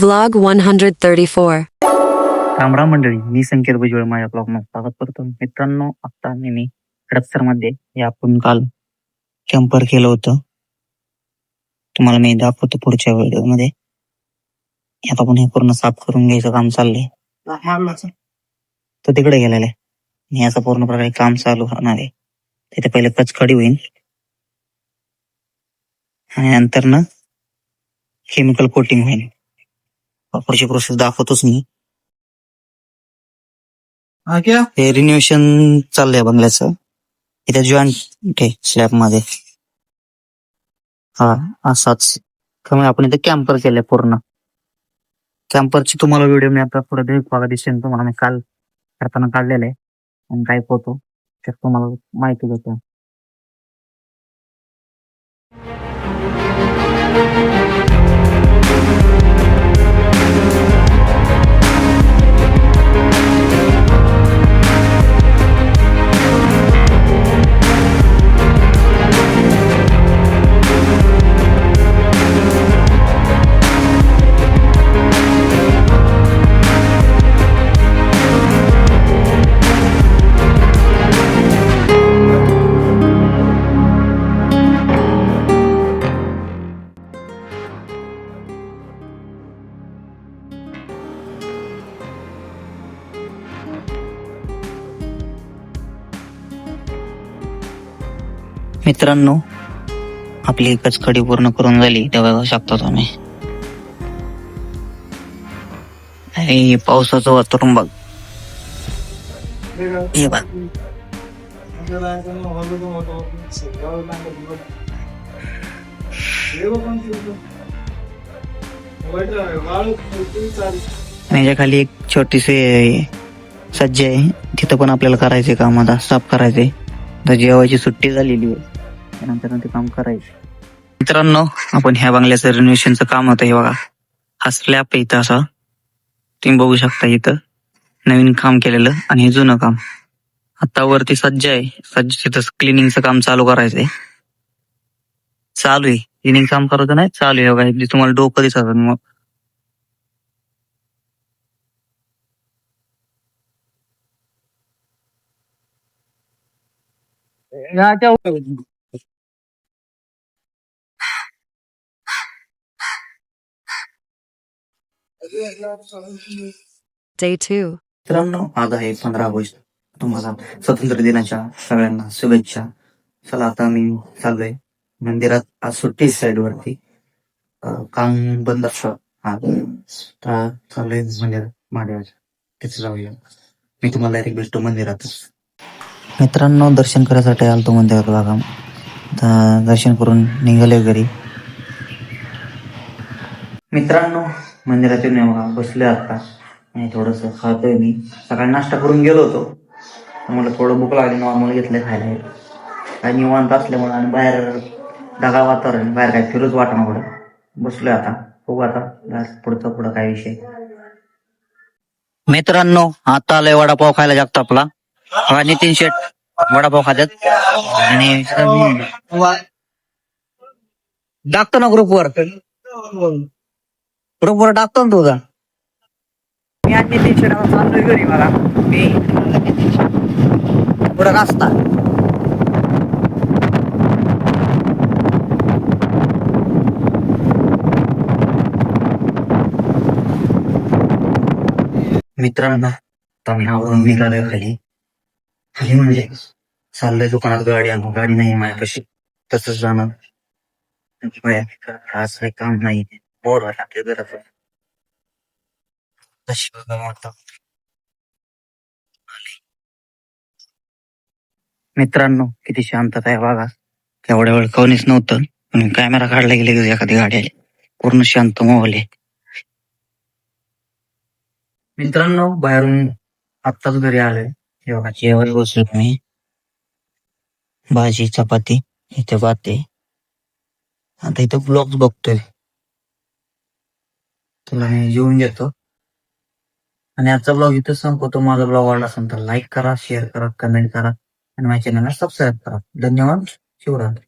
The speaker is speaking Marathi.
Vlog 134. रामराम मंडळी मी संकेत भुजबळ माझ्या ब्लॉगमध्ये स्वागत करतो. मित्रांनो आता मी हडपसरमध्ये हे आपण काल कॅम्पर केलं होतं. तुम्हाला मी दाखवतो पुढच्या व्हिडिओमध्ये. आता आपण हे पूर्ण साफ करून घ्यायचं काम चाललंय. तो तिकडे गेलेला आहे. आणि याचं पूर्ण प्रकारे काम चालू होणार आहे. तिथे पहिले कचकडी होईल. आणि नंतर ना केमिकल कोटिंग होईल. पुढची प्रोसेस दाखवतोच मी. हे रिन्युएशन चाललंय बंगल्याचं. इथे जॉईंट आहे स्लॅबमध्ये. हा असाच. त्यामुळे आपण इथे कॅम्पर केलंय पूर्ण. कॅम्परची तुम्हाला व्हिडिओ मी आता पुढे देऊ बघा दिसेल तुम्हाला मी काल करताना काढलेलं आहे. आणि काय होतो तर तुम्हाला माहिती देतो मित्रांनो आपली एकच कडी पूर्ण करून झाली तेव्हा बघू शकता तुम्ही. हे पावसाचं वातावरण बघ. हे बघ. खाली एक छोटीशी सज्ज आहे. तिथं पण आपल्याला करायचे काम आता साफ करायचे तर जेवायची सुट्टी झालेली आहे. त्यानंतर ते काम करायचं. मित्रांनो आपण ह्या बंगल्याचं रिनोव्हेशनचं काम होतं. हे बघा. हा स्लॅब आहे इथं असा. तुम्ही बघू शकता इथं. नवीन काम केलेलं आणि हे जुनं काम. आता वरती सज्जा आहे. सज्ज तिथं क्लिनिंगचं काम चालू करायचंय. चालू आहे. क्लिनिंग काम करत नाही चालू आहे. बघा तुम्हाला डोकं दिसत मग Day 2. मित्रांनो आज आहे पंधरा ऑगस्ट. तुम्हाला स्वातंत्र्य दिनाच्या सगळ्यांना शुभेच्छा. चला आता मी चाललोय मंदिरात आज सुट्टी साईड वरती अं, काम बंद असतं. आज तर चाललोय मंदिरात महादेवाच्या. तिथे जाऊया. मी तुम्हाला डायरेक्ट भेटतो मंदिरातच मित्रांनो दर्शन करायसाठी आलतो मंदिरात बघा. तर दर्शन करून निघाले घरी. मित्रांनो मंदिरात येऊन बघा बसले आता. आणि थोडस खातोय मी. सकाळी नाश्ता करून गेलो होतो. मला थोडं भूक लागली नॉर्मल घेतलं खायला. काय निवांत असल्यामुळे आणि बाहेर ढगाळ वातावरण बाहेर काय फिरूच वाटणं पुढं बसलोय आता. बघू आता. पुढचं पुढं काय विषय. मित्रांनो आता आलोय वडापाव खायला जागतो आपला हा नितीन शेट वडापाव खात्यात. आणि टाकतो ना ग्रुपवर ग्रुपवर टाकतो ना तुझा. मी नितीन शेट चाललोय घरी मला. मी. पुढं रस्ता. मित्रांनो आता मी आवरून निघालोय खाली. खाली म्हणजे चाललंय दुकानात गाडी आणून. गाडी नाही माझ्यापाशी तसंच जाणार. आज काही काम नाही बोर व्हायला लागले घरात कशी बघा वाटतं. मित्रांनो किती शांतता आहे बघा. एवढ्या वेळ कोणीच नव्हतं. पण कॅमेरा काढला गेले की एखादी गाडी आली. पूर्ण शांत माहोल आहे. मित्रांनो बाहेरून आत्ताच घरी आलोय. हे बघा जेवायला बसलो मी. भाजी चपाती इथे पाहते आता इथं ब्लॉग्स बघतोय. तुला मी जेवून घेतो. आणि आजचा ब्लॉग इथं संपवतो माझा ब्लॉग आवडला असेल तर लाईक करा शेअर करा कमेंट करा आणि माझ्या चॅनलला सबस्क्राईब करा. धन्यवाद. शिवरात्र.